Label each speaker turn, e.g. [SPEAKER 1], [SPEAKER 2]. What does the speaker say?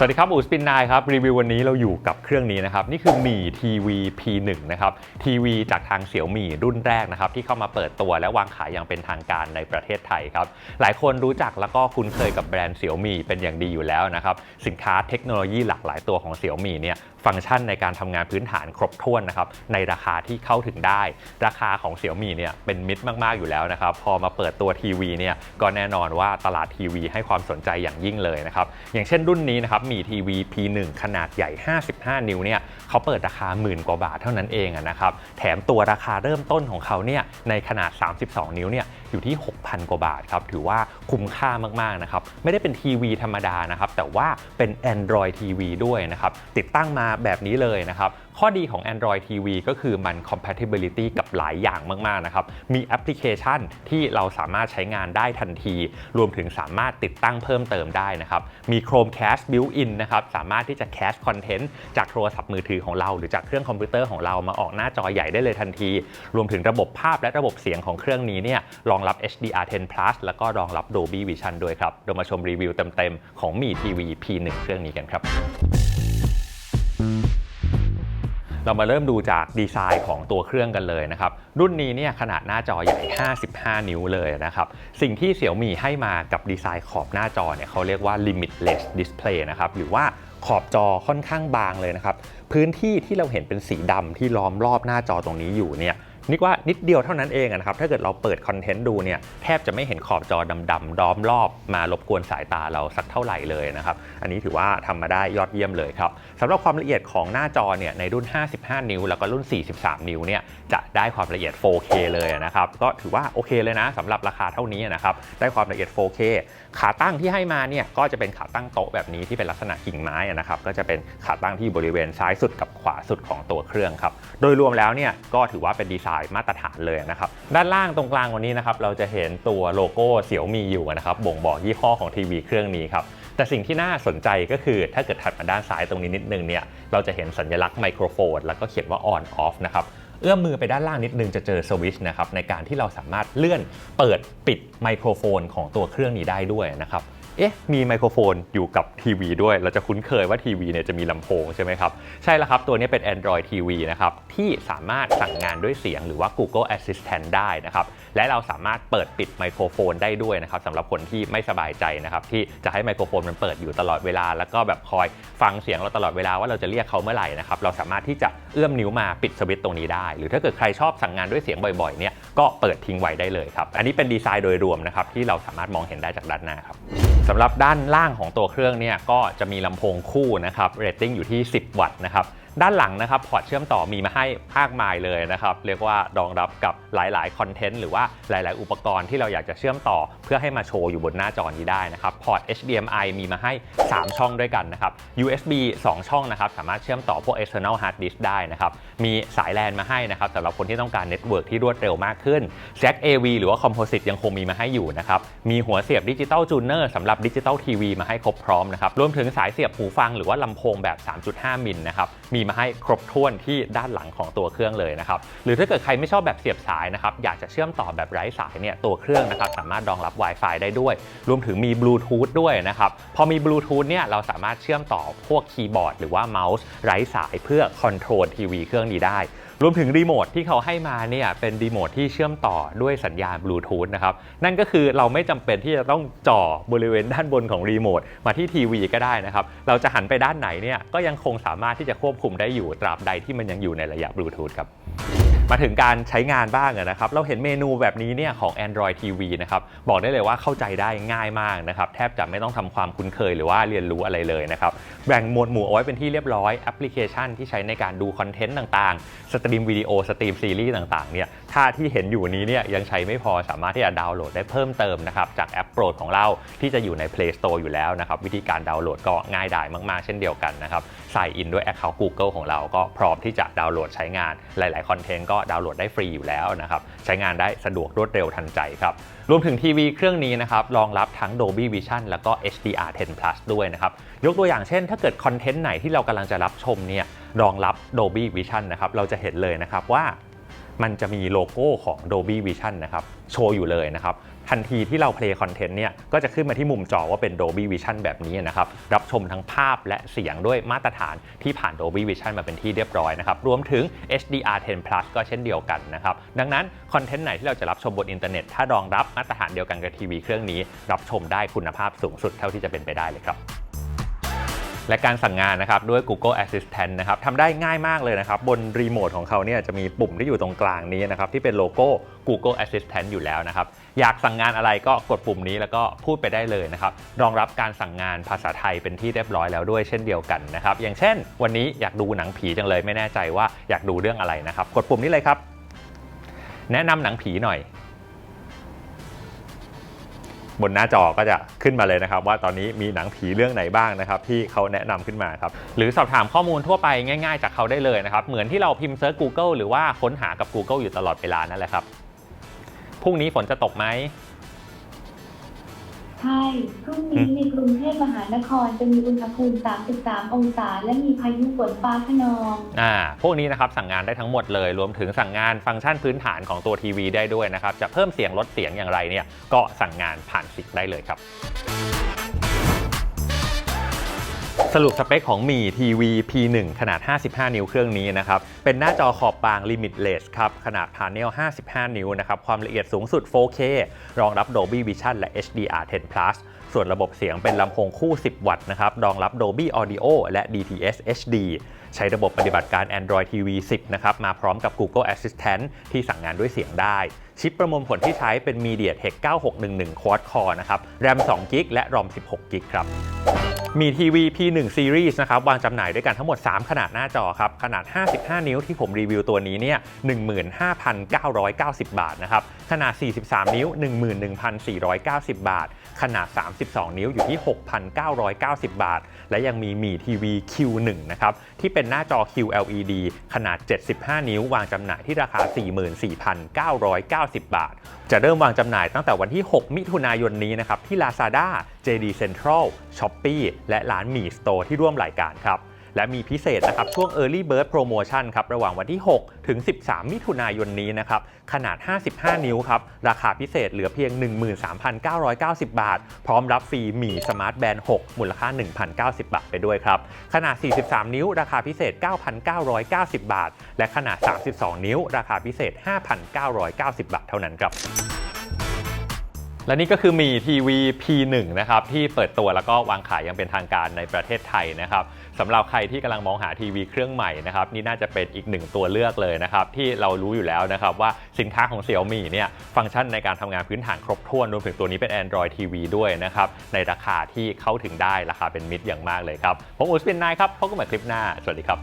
[SPEAKER 1] สวัสดีครับอูสปินนายครับ รีวิววันนี้เราอยู่กับเครื่องนี้นะครับ นี่คือมีทีวี P1 นะครับทีวีจากทางเสี่ยวมีรุ่นแรกนะครับ ที่เข้ามาเปิดตัวและวางขายอย่างเป็นทางการในประเทศไทยครับ หลายคนรู้จักแล้วก็คุ้นเคยกับแบรนด์เสี่ยวมีเป็นอย่างดีอยู่แล้วนะครับ สินค้าเทคโนโลยีหลากหลายตัวของเสี่ยวมีเนี่ยฟังก์ชันในการทำงานพื้นฐานครบถ้วนนะครับในราคาที่เข้าถึงได้ ราคาของเสี่ยวมีเนี่ยเป็นมิตรมาก ๆ อยู่แล้วนะครับ พอมาเปิดตัวทีวีเนี่ยก็แน่นอนว่าตลาดทีวีให้ความสนใจอย่างยิ่งเลยนะครับ อย่างเช่นรุ่นนี้นะครับมีทีวี P1 ขนาดใหญ่ 55 นิ้วเนี่ยเขาเปิดราคาหมื่นกว่าบาทเท่านั้นเองนะครับแถมตัวราคาเริ่มต้นของเขาเนี่ยในขนาด 32 นิ้วเนี่ยอยู่ที่ 6,000 กว่าบาทครับถือว่าคุ้มค่ามาก ๆ นะครับ ไม่ได้เป็นทีวีธรรมดานะครับแต่ว่าเป็น Android TV ด้วยนะครับติดตั้งมาแบบนี้เลยนะครับ ข้อดีของ Android TV ก็คือมัน compatibility กับหลายอย่างมากๆนะครับ มีแอปพลิเคชันที่เราสามารถใช้งานได้ทันที รวมถึงสามารถติดตั้งเพิ่มเติมได้นะครับ มี Chromecast built-in นะครับ สามารถที่จะ cache content จากโทรศัพท์มือถือของเราหรือจากเครื่องคอมพิวเตอร์ของเรามาออกหน้าจอใหญ่ได้เลยทันที รวมถึงระบบภาพและระบบเสียงของเครื่องนี้เนี่ยรองรับ HDR10 Plus แล้วก็รองรับ Dolby Vision ด้วยครับเรามาชมรีวิวเต็มๆของมี TV P1 เครื่องนี้กันครับ เรามาเริ่มดูจากดีไซน์ของตัวเครื่องกันเลยนะครับ รุ่นนี้เนี่ยขนาดหน้าจอใหญ่ 55 นิ้วเลยนะครับ สิ่งที่เสี่ยวมีให้มากับดีไซน์ขอบหน้าจอเนี่ยเขาเรียกว่า limitless display นะครับหรือว่าขอบจอค่อนข้างบางเลยนะครับ พื้นที่ที่เราเห็นเป็นสีดำที่ล้อมรอบหน้าจอตรงนี้อยู่เนี่ย นิกว่านิดเดียวเท่านั้นเองนะครับ ถ้าเกิดเราเปิดคอนเทนต์ดูเนี่ยแทบจะไม่เห็นขอบจอดำๆล้อมรอบมารบกวนสายตาเราสักเท่าไหร่เลยนะครับ อันนี้ถือว่าทำมาได้ยอดเยี่ยมเลยครับสำหรับความละเอียดของหน้าจอเนี่ยในรุ่น 55 นิ้ว แล้วก็รุ่น 43 นิ้วเนี่ยจะได้ความละเอียด 4K เลยนะครับ ก็ถือว่าโอเคเลยนะสำหรับราคาเท่านี้นะครับ ได้ความละเอียด 4K ขาตั้งที่ให้มาเนี่ยก็จะเป็นขาตั้งโต๊ะแบบนี้ที่เป็นลักษณะกิ่งไม้นะครับ ก็จะเป็นขาตั้งที่บริเวณซ้ายสุดกับขวาสุดของตัวเครื่องครับ โดยรวมแล้วเนี่ยก็ถือว่าเป็นดีไซน์มาตรฐานเลยนะครับด้านล่างตรงกลางวันนี้นะครับเราจะเห็นตัวโลโก้เสี่ยวมีอยู่นะครับบ่งบอกยี่ห้อของทีวีเครื่องนี้ครับแต่สิ่งที่น่าสนใจก็คือถ้าเกิดถัดมาด้านซ้ายตรงนี้นิดนึงเนี่ยเราจะเห็นสัญลักษณ์ไมโครโฟน แล้วก็เขียนว่า on off นะครับเอื้อมมือไปด้านล่างนิดนึงจะเจอสวิชนะครับในการที่เราสามารถเลื่อนเปิดปิดไมโครโฟนของตัวเครื่องนี้ได้ด้วยนะครับ เอ๊ะมีไมโครโฟนอยู่กับทีวีด้วย เราจะคุ้นเคยว่าทีวีเนี่ยจะมีลำโพงใช่ไหมครับ ใช่แล้วครับ ตัวนี้เป็น Android TV นะครับ ที่สามารถสั่งงานด้วยเสียงหรือว่า Google Assistant ได้นะครับ และเราสามารถเปิดปิดไมโครโฟนได้ด้วยนะครับสำหรับคนที่ไม่สบายใจนะครับ ที่จะให้ไมโครโฟนมันเปิดอยู่ตลอดเวลา แล้วก็แบบคอยฟังเสียงเราตลอดเวลาว่าเราจะเรียกเขาเมื่อไหร่นะครับเราสามารถที่จะเอื้อมนิ้วมาปิดสวิตช์ตรงนี้ได้ หรือถ้าเกิดใครชอบสั่งงานด้วยเสียงบ่อยๆเนี่ยก็เปิดทิ้งไว้ได้เลยครับอันนี้เป็นดีไซน์โดยรวมนะครับที่เราสามารถมองเห็นได้จากด้านหน้าครับ สำหรับด้านล่างของตัวเครื่องเนี่ยก็จะมีลำโพงคู่นะครับเรตติ้งอยู่ที่ 10 วัตต์นะครับ ด้านหลังนะครับพอร์ตเชื่อมต่อมีมาให้มากมายเลยนะครับ เรียกว่ารองรับกับหลายๆคอนเทนต์หรือว่าหลาย ๆ อุปกรณ์ที่เราอยากจะเชื่อมต่อ เพื่อให้มาโชว์อยู่บนหน้าจอนี้ได้นะครับพอร์ต HDMI มีมาให้ 3 ช่องด้วยกันนะครับ USB 2 ช่องนะครับสามารถเชื่อมต่อพวก external hard disk ได้นะครับมีสายแลนมาให้นะครับสำหรับคนที่ต้องการเน็ตเวิร์กที่รวดเร็วมากขึ้น Jack AV หรือว่า Composite ยังคงมีมาให้อยู่นะครับมีหัวเสียบดิจิตอลจูเนอร์สำหรับดิจิตอลทีวีมาให้ครบพร้อมนะครับรวมถึงสายเสียบหูฟังหรือว่าลำโพงแบบ 3.5 มิลนะครับมีมาให้ครบถ้วนที่ด้านหลังของตัวเครื่องเลยนะครับหรือถ้าเกิดใครไม่ชอบแบบเสียบสายนะครับอยากจะเชื่อมต่อแบบไร้สายเนี่ยตัวเครื่องนะครับสามารถรองรับ Wi-Fi ได้ด้วย รวมถึงมีบลูทูธด้วยนะครับพอมีบลูทูธเนี่ยเราสามารถเชื่อมต่อพวกคีย์บอร์ดหรือว่าเมาส์ไร้สายเพื่อคอนโทรลทีวีเครื่องนี้ได้ รวมถึงรีโมทที่เขาให้มาเนี่ยเป็นรีโมทที่เชื่อมต่อด้วยสัญญาณบลูทูธนะครับนั่นก็คือเราไม่จำเป็นที่จะต้องจ่อบริเวณด้านบนของรีโมทมาที่ทีวีก็ได้นะครับเราจะหันไปด้านไหนเนี่ยก็ยังคงสามารถที่จะควบคุมได้อยู่ตราบใดที่มันยังอยู่ในระยะบลูทูธครับ มาถึงการใช้งานบ้างนะครับ เราเห็นเมนูแบบนี้เนี่ยของ Android TV นะครับ บอกได้เลยว่าเข้าใจได้ง่ายมากนะครับ แทบจะไม่ต้องทำความคุ้นเคยหรือว่าเรียนรู้อะไรเลยนะครับ แบ่งหมวดหมู่เอาไว้เป็นที่เรียบร้อยแอปพลิเคชันที่ใช้ในการดูคอนเทนต์ต่างๆ สตรีมวิดีโอ สตรีมซีรีส์ต่างๆ เนี่ยถ้าที่เห็นอยู่นี้เนี่ยยังใช้ไม่พอสามารถที่จะดาวน์โหลดได้เพิ่มเติมนะครับจากแอปโปรดของเราที่จะอยู่ใน Play Store อยู่แล้วนะครับวิธีการดาวน์โหลดก็ง่ายดายมากๆ เช่นเดียวกันนะครับใส่อินด้วย Account Google ของเราก็พร้อมที่จะดาวน์โหลดใช้งานหลาย ๆ คอนเทนต์ก็ดาวน์โหลดได้ฟรีอยู่แล้วนะครับใช้งานได้สะดวกรวดเร็วทันใจครับรวมถึงทีวีเครื่องนี้นะครับรองรับทั้ง Dolby Vision แล้วก็ HDR10 Plus ด้วยนะครับยกตัวอย่างเช่น ถ้าเกิดคอนเทนต์ไหนที่เรากำลังจะรับชมเนี่ยรองรับ Dolby Vision นะครับเราจะเห็นเลยนะครับว่า มันจะมีโลโก้ของ Dolby Vision นะครับโชว์อยู่เลยนะครับทันทีที่เรา play content เนี่ยก็จะขึ้นมาที่มุมจอว่าเป็น Dolby Vision แบบนี้นะครับรับชมทั้งภาพและเสียงด้วยมาตรฐานที่ผ่าน Dolby Vision มาเป็นที่เรียบร้อยนะครับรวมถึง HDR10 Plus ก็เช่นเดียวกันนะครับดังนั้นคอนเทนต์ไหนที่เราจะรับชมบนอินเทอร์เน็ตถ้ารองรับมาตรฐานเดียวกันกับทีวีเครื่องนี้ รับชมได้คุณภาพสูงสุดเท่าที่จะเป็นไปได้เลยครับ และการสั่งงานนะครับด้วย Google Assistant นะครับทำได้ง่ายมากเลยนะครับบนรีโมทของเขาเนี่ยจะมีปุ่มที่อยู่ตรงกลางนี้นะครับที่เป็นโลโก้ Google Assistant อยู่แล้วนะครับอยากสั่งงานอะไรก็กดปุ่มนี้แล้วก็พูดไปได้เลยนะครับรองรับการสั่งงานภาษาไทยเป็นที่เรียบร้อยแล้วด้วยเช่นเดียวกันนะครับอย่างเช่น วันนี้อยากดูหนังผีจังเลยไม่แน่ใจว่าอยากดูเรื่องอะไรนะครับกดปุ่มนี้เลยครับแนะนำหนังผีหน่อย บนหน้าจอก็จะขึ้นมาเลยนะครับ ว่าตอนนี้มีหนังผีเรื่องไหนบ้างนะครับที่เขาแนะนำขึ้นมาครับหรือสอบถามข้อมูลทั่วไปง่ายๆ จากเขาได้เลยนะครับเหมือนที่เราพิมพ์เซิร์ช Google หรือว่าค้นหากับ Google อยู่ตลอดเวลานั่นแหละครับพรุ่งนี้ฝนจะตกไหม
[SPEAKER 2] ใช่ พรุ่งนี้ในกรุงเทพมหานครจะมีอุณหภูมิ 33 องศา และมีพายุฝนฟ้าขนอง
[SPEAKER 1] อ่า พวกนี้นะครับสั่งงานได้ทั้งหมดเลย รวมถึงสั่งงานฟังก์ชันพื้นฐานของตัวทีวีได้ด้วยนะครับ จะเพิ่มเสียงลดเสียงอย่างไรเนี่ย ก็สั่งงานผ่านสิกได้เลยครับ สรุปสเปคของมีทีวี P1 ขนาด 55 นิ้วเครื่องนี้นะครับ เป็นหน้าจอขอบบาง Limitless ครับ ขนาดพาเนล 55 นิ้วนะครับ ความละเอียดสูงสุด 4K รองรับ Dolby Vision และ HDR10 Plus ส่วนระบบเสียงเป็นลำโพงคู่ 10 วัตต์นะครับ รองรับ Dolby Audio และ DTS HD ใช้ระบบปฏิบัติการ Android TV 10 นะครับ มาพร้อมกับ Google Assistant ที่สั่งงานด้วยเสียงได้ ชิปประมวลผลที่ใช้เป็น MediaTek 9611 Quad Core นะครับ RAM 2 g b และ ROM 16 g b ครับมีทีวี P1 Series นะครับวางจำหน่ายด้วยกันทั้งหมด 3 ขนาดหน้าจอครับ ขนาด 55 นิ้วที่ผมรีวิวตัวนี้เนี่ย15,990 บาทนะครับ ขนาด 43 นิ้ว 11,490 บาท ขนาด 32 นิ้วอยู่ที่ 6,990 บาท และยังมีมีทีวี Q1 นะครับ ที่เป็นหน้าจอ QLED ขนาด 75 นิ้ว วางจำหน่ายที่ราคา 44,990บาท จะเริ่มวางจำหน่ายตั้งแต่วันที่ 6 มิถุนายนนี้นะครับที่ Lazada JD Central Shopee และร้านมี Store ที่ร่วมรายการครับ และมีพิเศษนะครับช่วง Early Bird Promotion ครับระหว่างวันที่ 6 ถึง 13 มิถุนายนนี้นะครับขนาด 55 นิ้วครับราคาพิเศษเหลือเพียง 13,990 บาท พร้อมรับฟรีหมีสมาร์ทแบนด์ 6 มูลค่า 1,090 บาทไปด้วยครับขนาด 43 นิ้ว ราคาพิเศษ 9,990 บาท และขนาด 32 นิ้ว ราคาพิเศษ 5,990 บาทเท่านั้นครับ และนี่ก็คือมีทีวี P1 นะครับที่เปิดตัวแล้วก็วางขายย่างเป็นทางการในประเทศไทยนะครับสำหรับใครที่กำลังมองหาทีวีเครื่องใหม่นะครับนี่น่าจะเป็นอีกหนึ่งตัวเลือกเลยนะครับที่เรารู้อยู่แล้วนะครับว่าสินค้าของ Xiaomi เนี่ยฟังก์ชันในการทำงานพื้นฐานครบถ้วนรวมถึงตัวนี้เป็น Android TV ด้วยนะครับในราคาที่เข้าถึงได้ราคาเป็นมิตรอย่างมากเลยครับผมอุสปินนายครับพบกันใหม่คลิปหน้า สวัสดีครับ